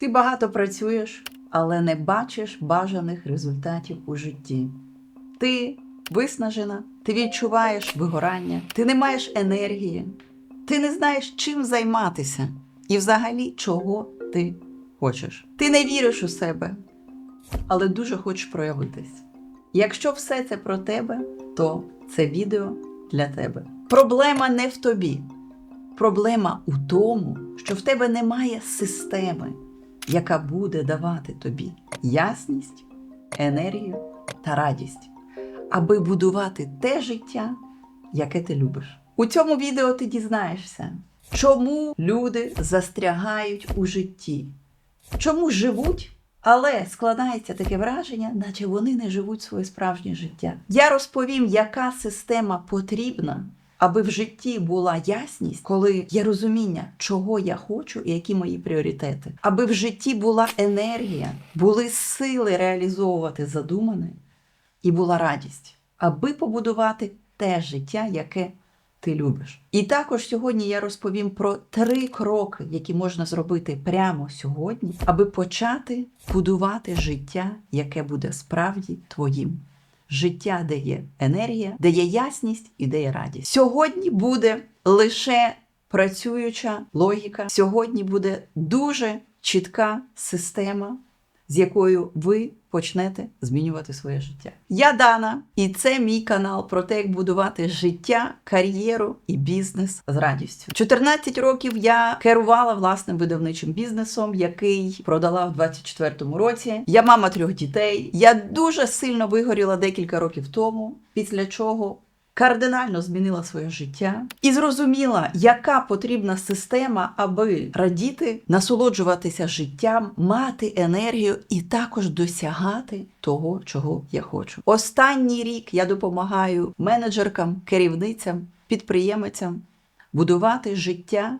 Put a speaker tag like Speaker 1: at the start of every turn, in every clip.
Speaker 1: Ти багато працюєш, але не бачиш бажаних результатів у житті. Ти виснажена, ти відчуваєш вигорання, ти не маєш енергії, ти не знаєш, чим займатися і взагалі чого ти хочеш. Ти не віриш у себе, але дуже хочеш проявитись. Якщо все це про тебе, то це відео для тебе. Проблема не в тобі. Проблема у тому, що в тебе немає системи, яка буде давати тобі ясність, енергію та радість, аби будувати те життя, яке ти любиш. У цьому відео ти дізнаєшся, чому люди застрягають у житті, чому живуть, але складається таке враження, наче вони не живуть своє справжнє життя. Я розповім, яка система потрібна, аби в житті була ясність, коли є розуміння, чого я хочу і які мої пріоритети, аби в житті була енергія, були сили реалізовувати задумане і була радість, аби побудувати те життя, яке ти любиш. І також сьогодні я розповім про три кроки, які можна зробити прямо сьогодні, аби почати будувати життя, яке буде справді твоїм. Життя, дає енергія, де є ясність і де є радість. Сьогодні буде лише працююча логіка. Сьогодні буде дуже чітка система, з якою ви почнете змінювати своє життя. Я Дана, і це мій канал про те, як будувати життя, кар'єру і бізнес з радістю. 14 років я керувала власним видавничим бізнесом, який продала в 24-му році. Я мама трьох дітей. Я дуже сильно вигоріла декілька років тому, після чого кардинально змінила своє життя і зрозуміла, яка потрібна система, аби радіти, насолоджуватися життям, мати енергію і також досягати того, чого я хочу. Останній рік я допомагаю менеджеркам, керівницям, підприємцям будувати життя,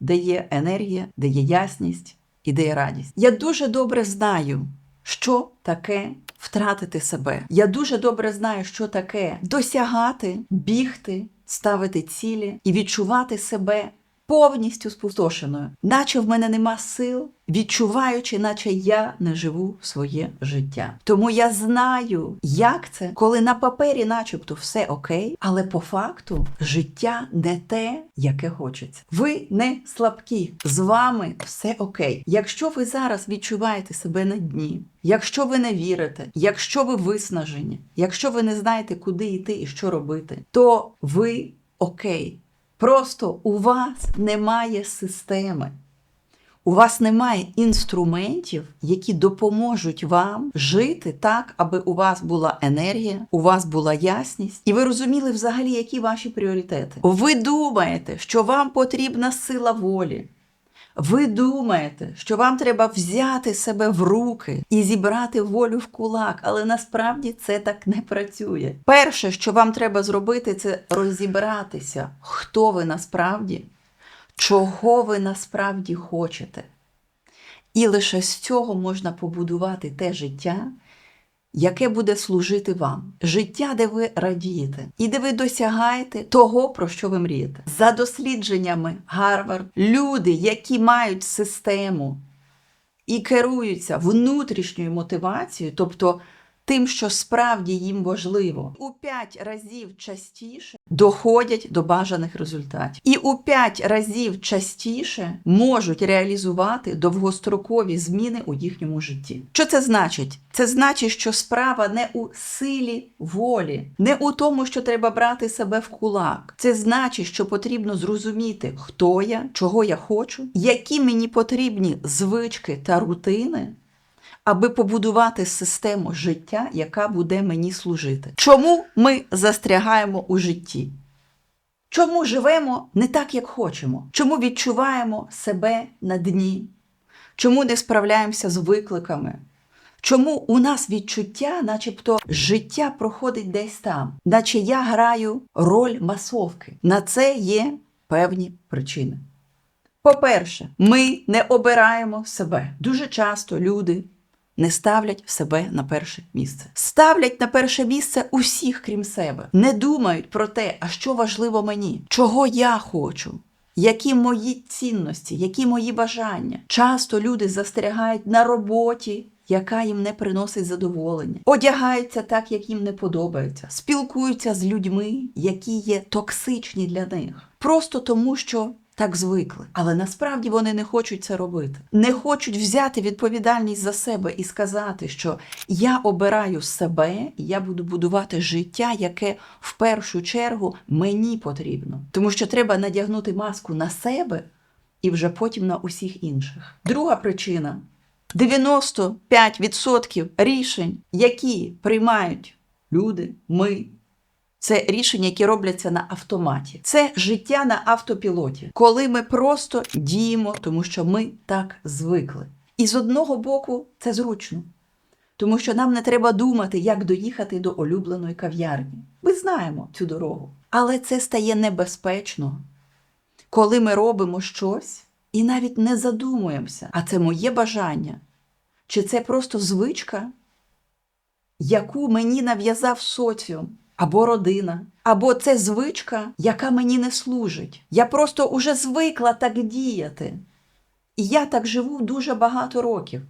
Speaker 1: де є енергія, де є ясність і де є радість. Я дуже добре знаю, що таке втратити себе. Я дуже добре знаю, що таке досягати, бігти, ставити цілі і відчувати себе повністю спустошеною, наче в мене нема сил, відчуваючи, наче я не живу своє життя. Тому я знаю, як це, коли на папері, начебто, все окей, але по факту життя не те, яке хочеться. Ви не слабкі, з вами все окей. Якщо ви зараз відчуваєте себе на дні, якщо ви не вірите, якщо ви виснажені, якщо ви не знаєте, куди йти і що робити, то ви окей. Просто у вас немає системи. У вас немає інструментів, які допоможуть вам жити так, аби у вас була енергія, у вас була ясність, і ви розуміли взагалі, які ваші пріоритети. Ви думаєте, що вам потрібна сила волі. Ви думаєте, що вам треба взяти себе в руки і зібрати волю в кулак, але насправді це так не працює. Перше, що вам треба зробити, це розібратися, хто ви насправді, чого ви насправді хочете. І лише з цього можна побудувати те життя, яке буде служити вам. Життя, де ви радієте, і де ви досягаєте того, про що ви мрієте. За дослідженнями Гарвард, люди, які мають систему і керуються внутрішньою мотивацією, тобто тим, що справді їм важливо, у 5 разів частіше доходять до бажаних результатів. І у 5 разів частіше можуть реалізувати довгострокові зміни у їхньому житті. Що це значить? Це значить, що справа не у силі волі, не у тому, що треба брати себе в кулак. Це значить, що потрібно зрозуміти, хто я, чого я хочу, які мені потрібні звички та рутини, аби побудувати систему життя, яка буде мені служити. Чому ми застрягаємо у житті? Чому живемо не так, як хочемо? Чому відчуваємо себе на дні? Чому не справляємося з викликами? Чому у нас відчуття, начебто життя проходить десь там, наче я граю роль масовки? На це є певні причини. По-перше, ми не обираємо себе. Дуже часто люди не ставлять себе на перше місце. Ставлять на перше місце усіх, крім себе. Не думають про те, а що важливо мені, чого я хочу, які мої цінності, які мої бажання. Часто люди застрягають на роботі, яка їм не приносить задоволення, одягаються так, як їм не подобається, спілкуються з людьми, які є токсичні для них, просто тому, що так звикли. Але насправді вони не хочуть це робити, не хочуть взяти відповідальність за себе і сказати, що я обираю себе, я буду будувати життя, яке в першу чергу мені потрібно. Тому що треба надягнути маску на себе і вже потім на усіх інших. Друга причина 95% рішень, які приймають люди, ми. Це рішення, які робляться на автоматі. Це життя на автопілоті, коли ми просто діємо, тому що ми так звикли. І з одного боку це зручно, тому що нам не треба думати, як доїхати до улюбленої кав'ярні. Ми знаємо цю дорогу. Але це стає небезпечно, коли ми робимо щось і навіть не задумуємося, а це моє бажання, чи це просто звичка, яку мені нав'язав соціум або родина, або це звичка, яка мені не служить. Я просто уже звикла так діяти. І я так живу дуже багато років.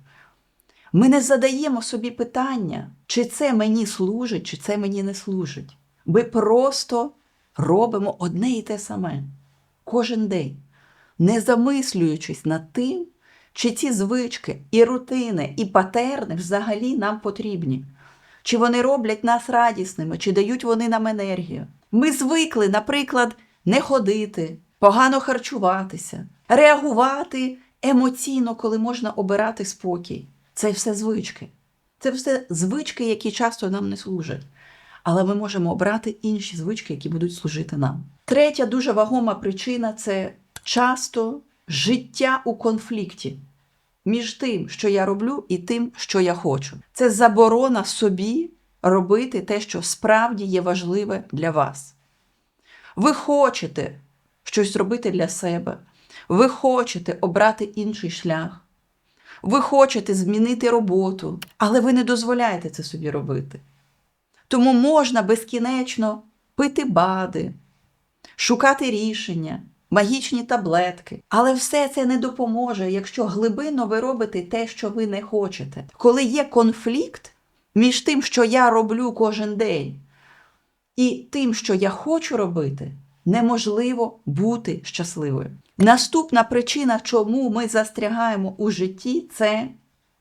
Speaker 1: Ми не задаємо собі питання, чи це мені служить, чи це мені не служить. Ми просто робимо одне і те саме кожен день, не замислюючись над тим, чи ці звички, і рутини, і патерни взагалі нам потрібні. Чи вони роблять нас радісними, чи дають вони нам енергію. Ми звикли, наприклад, не ходити, погано харчуватися, реагувати емоційно, коли можна обирати спокій. Це все звички. Це все звички, які часто нам не служать. Але ми можемо обрати інші звички, які будуть служити нам. Третя дуже вагома причина це часто життя у конфлікті між тим, що я роблю, і тим, що я хочу. Це заборона собі робити те, що справді є важливе для вас. Ви хочете щось робити для себе, ви хочете обрати інший шлях, ви хочете змінити роботу, але ви не дозволяєте це собі робити. Тому можна безкінечно пити бади, шукати рішення, магічні таблетки. Але все це не допоможе, якщо глибинно ви робите те, що ви не хочете. Коли є конфлікт між тим, що я роблю кожен день, і тим, що я хочу робити, неможливо бути щасливою. Наступна причина, чому ми застрягаємо у житті, це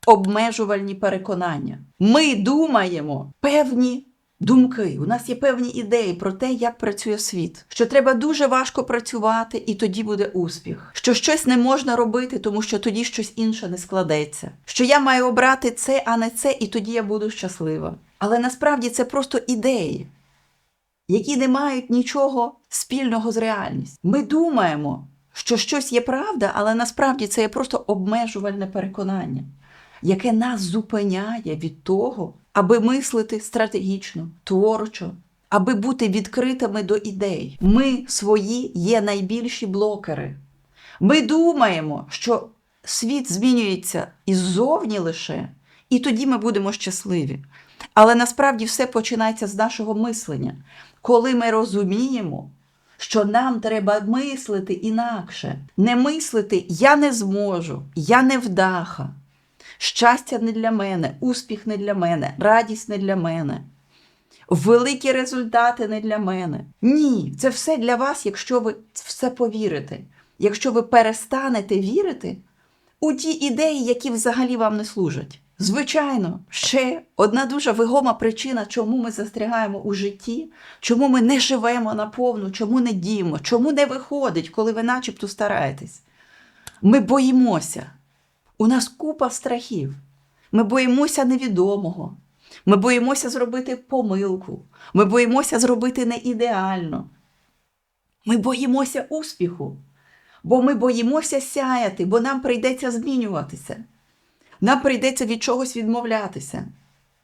Speaker 1: обмежувальні переконання. Ми думаємо певні думки, у нас є певні ідеї про те, як працює світ, що треба дуже важко працювати, і тоді буде успіх, що щось не можна робити, тому що тоді щось інше не складеться, що я маю обрати це, а не це, і тоді я буду щаслива. Але насправді це просто ідеї, які не мають нічого спільного з реальністю. Ми думаємо, що щось є правда, але насправді це є просто обмежувальне переконання, яке нас зупиняє від того, аби мислити стратегічно, творчо, аби бути відкритими до ідей. Ми свої є найбільші блокери. Ми думаємо, що світ змінюється іззовні лише, і тоді ми будемо щасливі. Але насправді все починається з нашого мислення, коли ми розуміємо, що нам треба мислити інакше, не мислити я не зможу, я не вдаха. Щастя не для мене, успіх не для мене, радість не для мене, великі результати не для мене. Ні, це все для вас, якщо ви все повірите. Якщо ви перестанете вірити у ті ідеї, які взагалі вам не служать. Звичайно, ще одна дуже вагома причина, чому ми застрягаємо у житті, чому ми не живемо наповну, чому не діємо, чому не виходить, коли ви начебто стараєтесь. Ми боїмося. У нас купа страхів. Ми боїмося невідомого. Ми боїмося зробити помилку. Ми боїмося зробити не ідеально. Ми боїмося успіху, бо ми боїмося сяяти, бо нам прийдеться змінюватися. Нам прийдеться від чогось відмовлятися.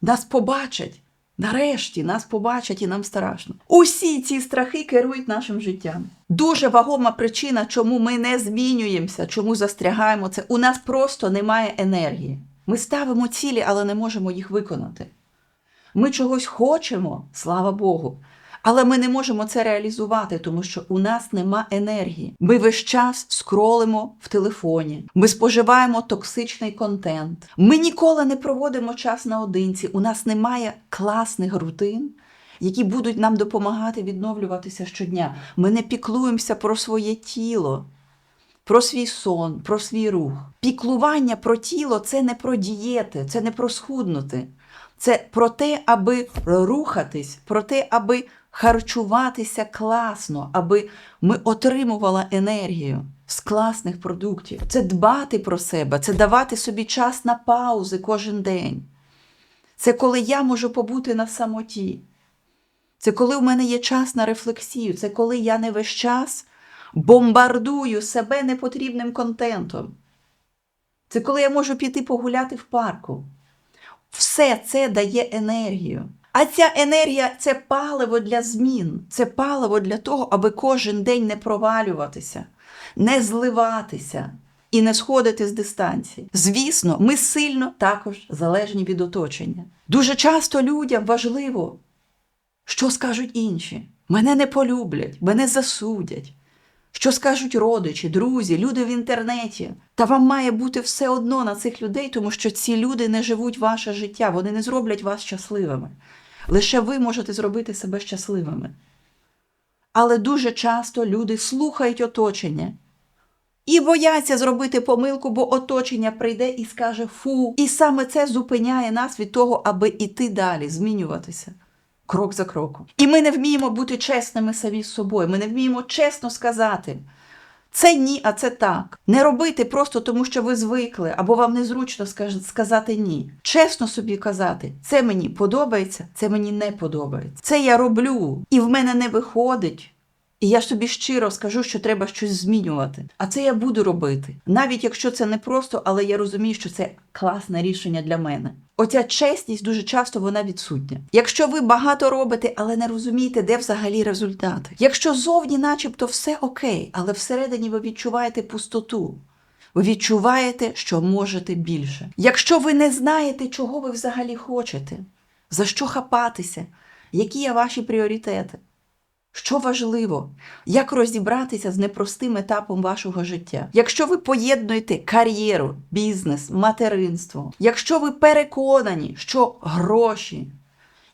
Speaker 1: Нас побачать. Нарешті нас побачать і нам страшно. Усі ці страхи керують нашим життям. Дуже вагома причина, чому ми не змінюємося, чому застрягаємо це. У нас просто немає енергії. Ми ставимо цілі, але не можемо їх виконати. Ми чогось хочемо, слава Богу, Але ми не можемо це реалізувати, тому що у нас нема енергії. Ми весь час скролимо в телефоні, ми споживаємо токсичний контент. Ми ніколи не проводимо час наодинці. У нас немає класних рутин, які будуть нам допомагати відновлюватися щодня. Ми не піклуємося про своє тіло. Про свій сон, про свій рух. Піклування про тіло це не про дієти, це не про схуднути. Це про те, аби рухатись, про те, аби харчуватися класно, аби ми отримували енергію з класних продуктів. Це дбати про себе, це давати собі час на паузи кожен день. Це коли я можу побути на самоті. Це коли в мене є час на рефлексію, це коли я не весь час бомбардую себе непотрібним контентом. Це коли я можу піти погуляти в парку. Все це дає енергію. А ця енергія це паливо для змін, це паливо для того, аби кожен день не провалюватися, не зливатися і не сходити з дистанції. Звісно, ми сильно також залежні від оточення. Дуже часто людям важливо, що скажуть інші. Мене не полюблять, мене засудять. Що скажуть родичі, друзі, люди в інтернеті? Та вам має бути все одно на цих людей, тому що ці люди не живуть ваше життя, вони не зроблять вас щасливими. Лише ви можете зробити себе щасливими. Але дуже часто люди слухають оточення і бояться зробити помилку, бо оточення прийде і скаже фу. І саме це зупиняє нас від того, аби іти далі, змінюватися крок за кроком. І ми не вміємо бути чесними самі з собою. Ми не вміємо чесно сказати. Це ні, а це так. Не робити просто тому, що ви звикли, або вам незручно сказати ні. Чесно собі казати, це мені подобається, це мені не подобається. Це я роблю, і в мене не виходить. І я собі щиро скажу, що треба щось змінювати. А це я буду робити. Навіть якщо це не просто, але я розумію, що це класне рішення для мене. Оця чесність дуже часто вона відсутня. Якщо ви багато робите, але не розумієте, де взагалі результати. Якщо зовні, начебто, все окей, але всередині ви відчуваєте пустоту. Ви відчуваєте, що можете більше. Якщо ви не знаєте, чого ви взагалі хочете, за що хапатися, які є ваші пріоритети, що важливо, як розібратися з непростим етапом вашого життя? Якщо ви поєднуєте кар'єру, бізнес, материнство, якщо ви переконані, що гроші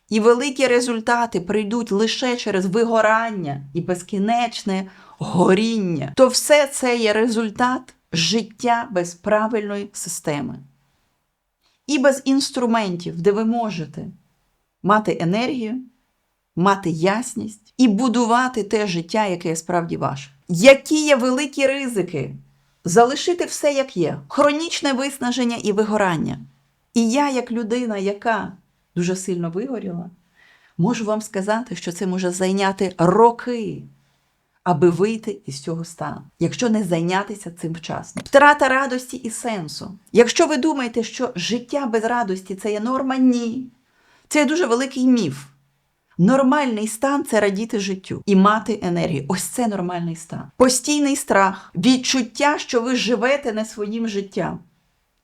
Speaker 1: і великі результати прийдуть лише через вигорання і безкінечне горіння, то все це є результат життя без правильної системи і без інструментів, де ви можете мати енергію мати ясність і будувати те життя, яке справді ваше. Які є великі ризики? Залишити все як є, хронічне виснаження і вигорання. І я, як людина, яка дуже сильно вигоріла, можу вам сказати, що це може зайняти роки, аби вийти із цього стану, якщо не зайнятися цим вчасно. Втрата радості і сенсу. Якщо ви думаєте, що життя без радості це є норма, ні. Це є дуже великий міф. Нормальний стан це радіти життю і мати енергію. Ось це нормальний стан. Постійний страх, відчуття, що ви живете не своїм життям.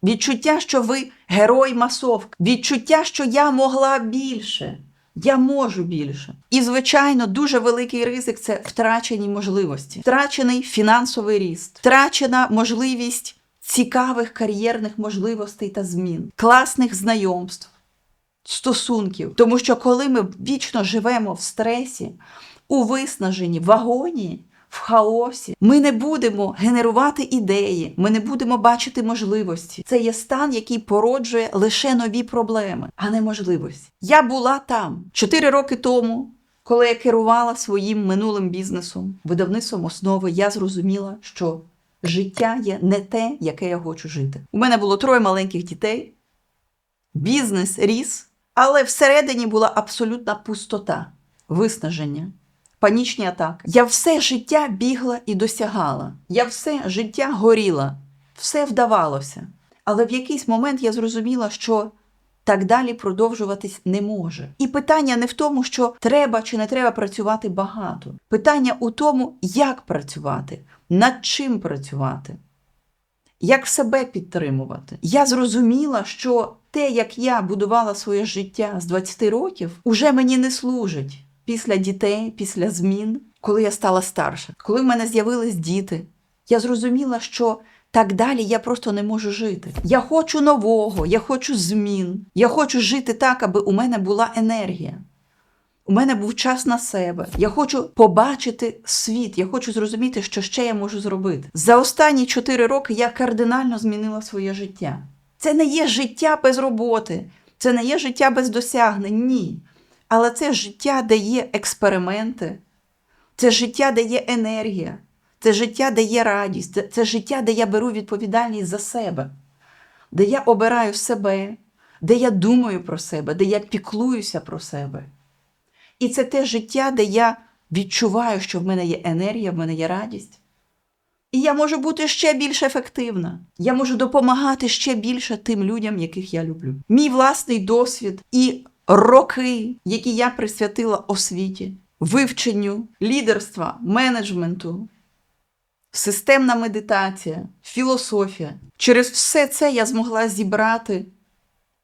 Speaker 1: Відчуття, що ви герой масовки, відчуття, що я могла більше, я можу більше. І, звичайно, дуже великий ризик це втрачені можливості, втрачений фінансовий ріст, втрачена можливість цікавих кар'єрних можливостей та змін, класних знайомств стосунків. Тому що коли ми вічно живемо в стресі, у виснаженні, в агонії, в хаосі, ми не будемо генерувати ідеї, ми не будемо бачити можливості. Це є стан, який породжує лише нові проблеми, а не можливості. Я була там чотири роки тому. Коли я керувала своїм минулим бізнесом, видавництвом основи, я зрозуміла, що життя є не те, яке я хочу жити. У мене було троє маленьких дітей, бізнес ріс, але всередині була абсолютна пустота, виснаження, панічні атаки. Я все життя бігла і досягала. Я все життя горіла, все вдавалося. Але в якийсь момент я зрозуміла, що так далі продовжуватись не може. І питання не в тому, що треба чи не треба працювати багато. Питання у тому, як працювати, над чим працювати як себе підтримувати. Я зрозуміла, що те, як я будувала своє життя з 20 років, уже мені не служить. після дітей, після змін, коли я стала старша, коли в мене з'явились діти, я зрозуміла, що так далі я просто не можу жити. Я хочу нового, я хочу змін. Я хочу жити так, аби у мене була енергія. У мене був час на себе. Я хочу побачити світ. Я хочу зрозуміти, що ще я можу зробити. За останні чотири роки я кардинально змінила своє життя. Це не є життя без роботи, це не є життя без досягнень. Ні. Але це життя, де є експерименти, це життя, де є енергія, це життя, де є радість, це, це життя, де я беру відповідальність за себе, де я обираю себе, де я думаю про себе, де я піклуюся про себе. І це те життя, де я відчуваю, що в мене є енергія, в мене є радість. І я можу бути ще більш ефективна. Я можу допомагати ще більше тим людям, яких я люблю. Мій власний досвід і роки, які я присвятила освіті, вивченню, лідерства, менеджменту, системна медитація, філософія. Через все це я змогла зібрати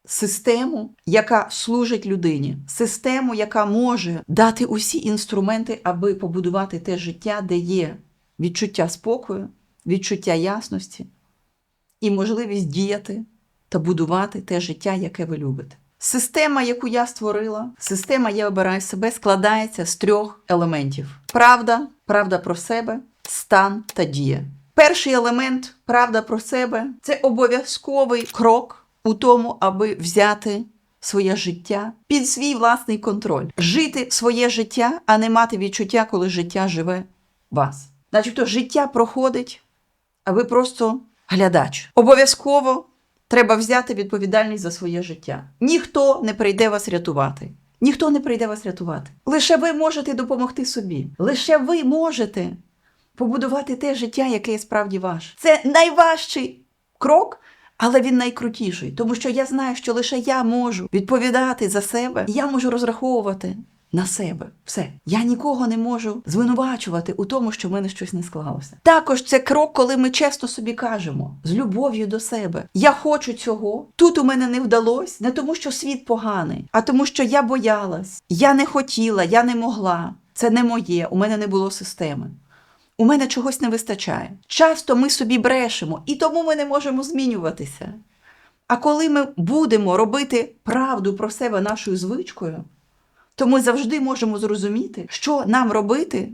Speaker 1: систему, яка служить людині, систему, яка може дати усі інструменти, аби побудувати те життя, де є відчуття спокою, відчуття ясності і можливість діяти та будувати те життя, яке ви любите. Система, яку я створила, система Я обираю себе, складається з трьох елементів: правда, правда про себе, стан та дія. Перший елемент правда про себе це обов'язковий крок у тому, аби взяти своє життя під свій власний контроль, жити своє життя, а не мати відчуття, коли життя живе вас. Начебто життя проходить, а ви просто глядач. Обов'язково треба взяти відповідальність за своє життя. Ніхто не прийде вас рятувати. Ніхто не прийде вас рятувати. Лише ви можете допомогти собі. Лише ви можете побудувати те життя, яке справді ваше. Це найважчий крок, але він найкрутіший, тому що я знаю, що лише я можу відповідати за себе, я можу розраховувати на себе. Все. Я нікого не можу звинувачувати у тому, що в мене щось не склалося. Також це крок, коли ми чесно собі кажемо з любов'ю до себе: я хочу цього. Тут у мене не вдалося, не тому, що світ поганий, а тому, що я боялась, я не хотіла, я не могла. Це не моє, у мене не було системи. У мене чогось не вистачає. Часто ми собі брешемо, і тому ми не можемо змінюватися. А коли ми будемо робити правду про себе нашою звичкою, то ми завжди можемо зрозуміти, що нам робити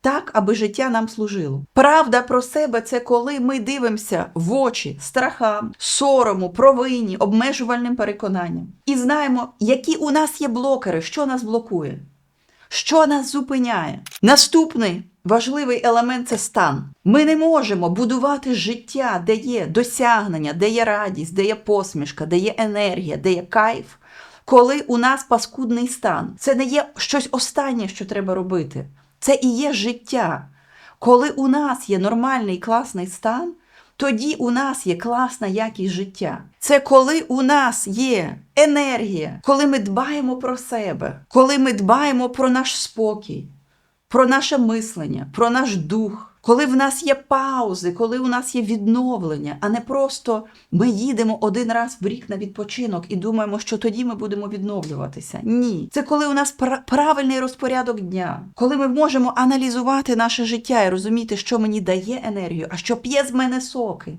Speaker 1: так, аби життя нам служило. Правда про себе це коли ми дивимося в очі страхам, сорому, провині, обмежувальним переконанням і знаємо, які у нас є блокери, що нас блокує, що нас зупиняє. Наступний важливий елемент це стан. Ми не можемо будувати життя, де є досягнення, де є радість, де є посмішка, де є енергія, де є кайф. Коли у нас паскудний стан, це не є щось останнє, що треба робити. Це і є життя. Коли у нас є нормальний класний стан, тоді у нас є класна якість життя. Це коли у нас є енергія, коли ми дбаємо про себе, коли ми дбаємо про наш спокій, про наше мислення, про наш дух. Коли в нас є паузи, коли у нас є відновлення, а не просто ми їдемо один раз в рік на відпочинок і думаємо, що тоді ми будемо відновлюватися. Ні, це коли у нас правильний розпорядок дня, коли ми можемо аналізувати наше життя і розуміти, що мені дає енергію, а що п'є з мене соки.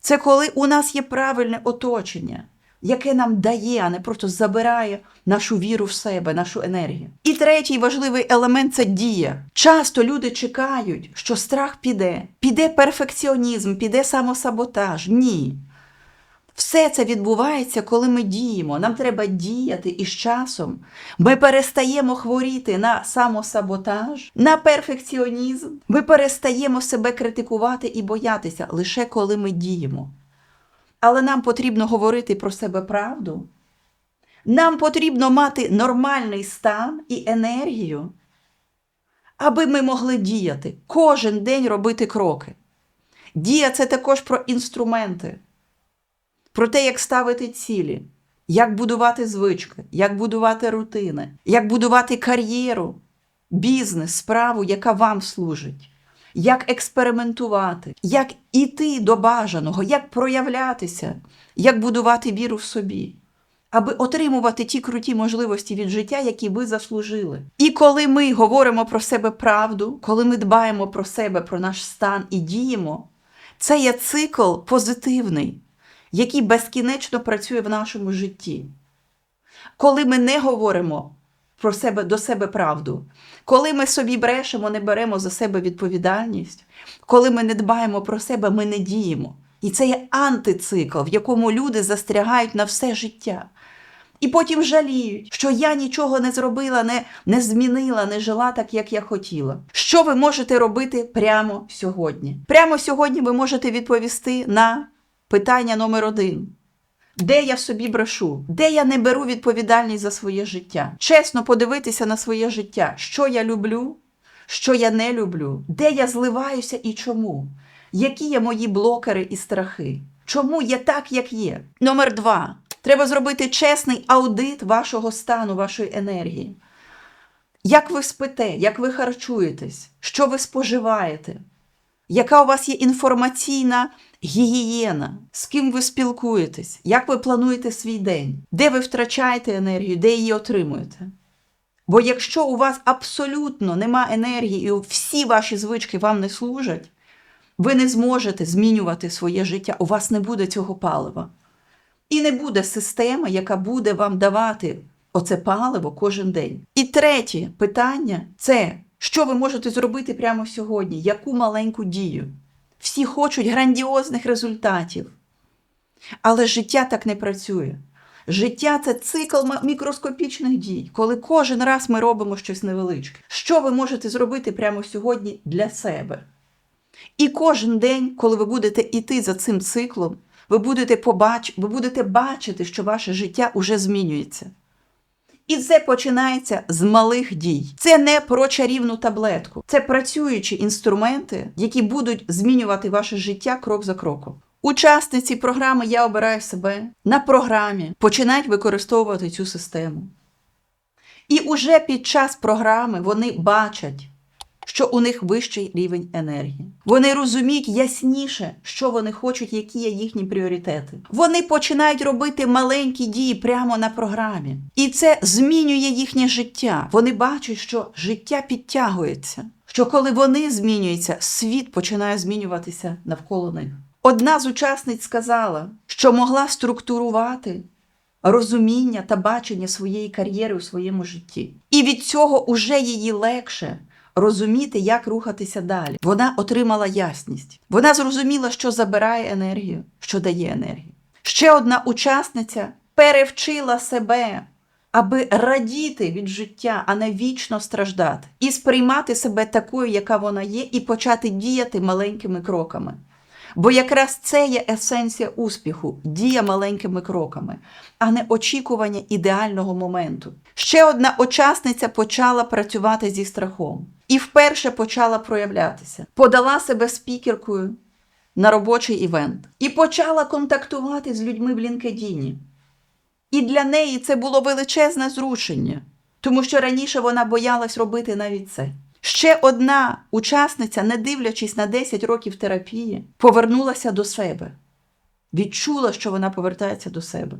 Speaker 1: Це коли у нас є правильне оточення, яке нам дає, а не просто забирає нашу віру в себе, нашу енергію. І третій важливий елемент це дія. Часто люди чекають, що страх піде, піде перфекціонізм, піде самосаботаж. Ні. Все це відбувається, коли ми діємо. Нам треба діяти і з часом. Ми перестаємо хворіти на самосаботаж, на перфекціонізм. Ми перестаємо себе критикувати і боятися лише коли ми діємо. Але нам потрібно говорити про себе правду. Нам потрібно мати нормальний стан і енергію, аби ми могли діяти, кожен день робити кроки. Дія це також про інструменти, про те, як ставити цілі, як будувати звички, як будувати рутини, як будувати кар'єру, бізнес, справу, яка вам служить, як експериментувати, як іти до бажаного, як проявлятися, як будувати віру в собі. аби отримувати ті круті можливості від життя, які ви заслужили. І коли ми говоримо про себе правду, коли ми дбаємо про себе, про наш стан і діємо, це є цикл позитивний, який безкінечно працює в нашому житті. Коли ми не говоримо про себе до себе правду, коли ми собі брешемо, не беремо за себе відповідальність, коли ми не дбаємо про себе, ми не діємо. І це є антицикл, в якому люди застрягають на все життя. І потім жаліють, що я нічого не зробила, не, не змінила, не жила так, як я хотіла. Що ви можете робити прямо сьогодні? Прямо сьогодні ви можете відповісти на питання номер один. Де я собі брешу? Де я не беру відповідальність за своє життя? Чесно подивитися на своє життя, що я люблю, що я не люблю, де я зливаюся і чому? Які є мої блокери і страхи? Чому є так, як є? Номер два. Треба зробити чесний аудит вашого стану, вашої енергії. Як ви спите, як ви харчуєтесь, що ви споживаєте? Яка у вас є інформаційна гігієна? З ким ви спілкуєтесь? Як ви плануєте свій день? Де ви втрачаєте енергію, де її отримуєте? Бо якщо у вас абсолютно нема енергії і всі ваші звички вам не служать, ви не зможете змінювати своє життя, у вас не буде цього палива. І не буде системи, яка буде вам давати оце паливо кожен день. І третє питання це, що ви можете зробити прямо сьогодні, яку маленьку дію. Всі хочуть грандіозних результатів. Але життя так не працює. Життя це цикл мікроскопічних дій, коли кожен раз ми робимо щось невеличке. Що ви можете зробити прямо сьогодні для себе? І кожен день, коли ви будете йти за цим циклом, ви будете, побач... ви будете бачити, що ваше життя уже змінюється. І це починається з малих дій. Це не про чарівну таблетку, це працюючі інструменти, які будуть змінювати ваше життя крок за кроком. Учасниці програми Я обираю себе на програмі починають використовувати цю систему. І уже під час програми вони бачать, що у них вищий рівень енергії. Вони розуміють ясніше, що вони хочуть, які є їхні пріоритети. Вони починають робити маленькі дії прямо на програмі. І це змінює їхнє життя. Вони бачать, що життя підтягується. Що коли вони змінюються, світ починає змінюватися навколо них. Одна з учасниць сказала, що могла структурувати розуміння та бачення своєї кар'єри у своєму житті. І від цього уже її легше розуміти, як рухатися далі. Вона отримала ясність. Вона зрозуміла, що забирає енергію, що дає енергію. Ще одна учасниця перевчила себе, аби радіти від життя, а не вічно страждати, і сприймати себе такою, яка вона є, і почати діяти маленькими кроками. Бо якраз це є есенція успіху, дія маленькими кроками, а не очікування ідеального моменту. Ще одна учасниця почала працювати зі страхом і вперше почала проявлятися. Подала себе спікеркою на робочий івент і почала контактувати з людьми в LinkedIn. І для неї це було величезне зрушення, тому що раніше вона боялась робити навіть це. Ще одна учасниця, не дивлячись на 10 років терапії, повернулася до себе, відчула, що вона повертається до себе,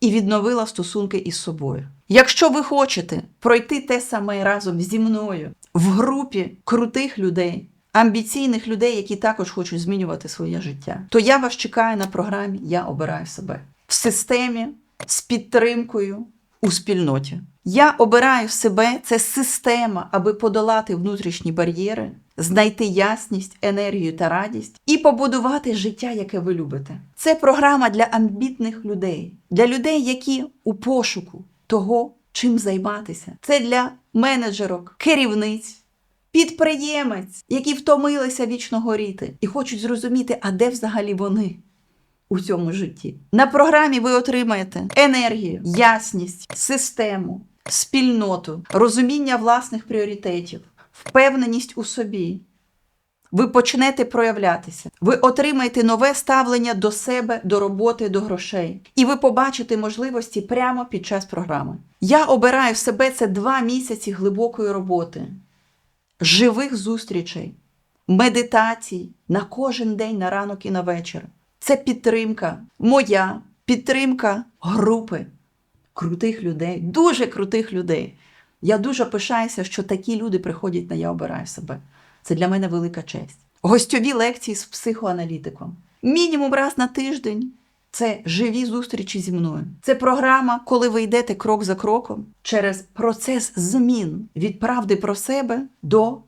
Speaker 1: і відновила стосунки із собою. Якщо ви хочете пройти те саме разом зі мною в групі крутих людей, амбіційних людей, які також хочуть змінювати своє життя, то я вас чекаю на програмі Я обираю себе в системі з підтримкою у спільноті. Я обираю себе це система, аби подолати внутрішні бар'єри, знайти ясність, енергію та радість і побудувати життя, яке ви любите. Це програма для амбітних людей, для людей, які у пошуку того, чим займатися. Це для менеджерок, керівниць. Підприємець, які втомилися вічно горіти і хочуть зрозуміти, а де взагалі вони у цьому житті. На програмі ви отримаєте енергію, ясність, систему, спільноту, розуміння власних пріоритетів, впевненість у собі. Ви почнете проявлятися, ви отримаєте нове ставлення до себе, до роботи, до грошей, і ви побачите можливості прямо під час програми. Я обираю в себе це два місяці глибокої роботи, живих зустрічей, медитацій на кожен день, на ранок і на вечір. Це підтримка моя, підтримка групи, крутих людей, дуже крутих людей. Я дуже пишаюся, що такі люди приходять на Я обираю себе. Це для мене велика честь. Гостьові лекції з психоаналітиком. Мінімум раз на тиждень. Це живі зустрічі зі мною. Це програма, коли ви йдете крок за кроком через процес змін від правди про себе до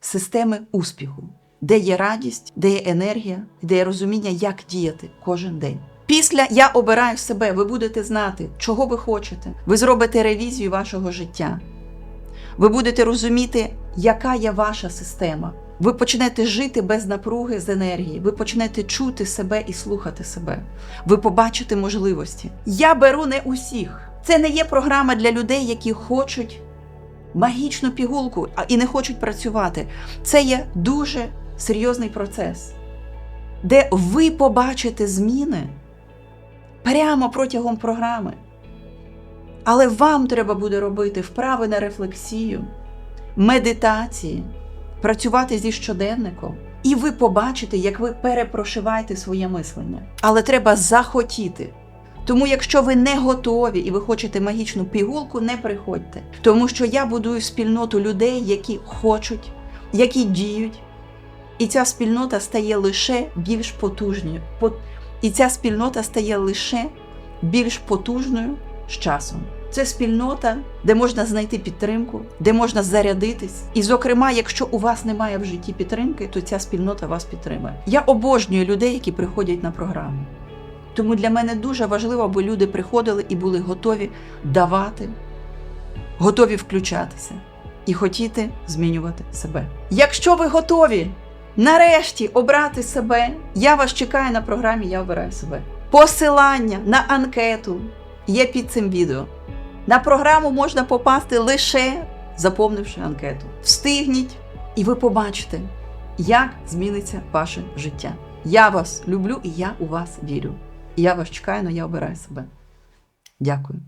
Speaker 1: системи успіху, де є радість, де є енергія, де є розуміння, як діяти кожен день. Після я обираю себе, ви будете знати, чого ви хочете. Ви зробите ревізію вашого життя. Ви будете розуміти, яка є ваша система. Ви почнете жити без напруги з енергії. Ви почнете чути себе і слухати себе. Ви побачите можливості. Я беру не усіх. Це не є програма для людей, які хочуть магічну пігулку і не хочуть працювати. Це є дуже серйозний процес, де ви побачите зміни прямо протягом програми. Але вам треба буде робити вправи на рефлексію, медитації, працювати зі щоденником. І ви побачите, як ви перепрошиваєте своє мислення. Але треба захотіти. Тому, якщо ви не готові і ви хочете магічну пігулку, не приходьте. Тому що я будую спільноту людей, які хочуть, які діють. І ця спільнота стає лише більш потужною. І ця спільнота стає лише більш потужною з часом. Це спільнота, де можна знайти підтримку, де можна зарядитись. І, зокрема, якщо у вас немає в житті підтримки, то ця спільнота вас підтримує. Я обожнюю людей, які приходять на програму. Тому для мене дуже важливо, аби люди приходили і були готові давати, готові включатися і хотіти змінювати себе. Якщо ви готові нарешті обрати себе, я вас чекаю на програмі Я обираю себе. Посилання на анкету є під цим відео. На програму можна попасти лише заповнивши анкету. Встигніть, і ви побачите, як зміниться ваше життя. Я вас люблю і я у вас вірю. Я вас чекаю, але я обираю себе. Дякую.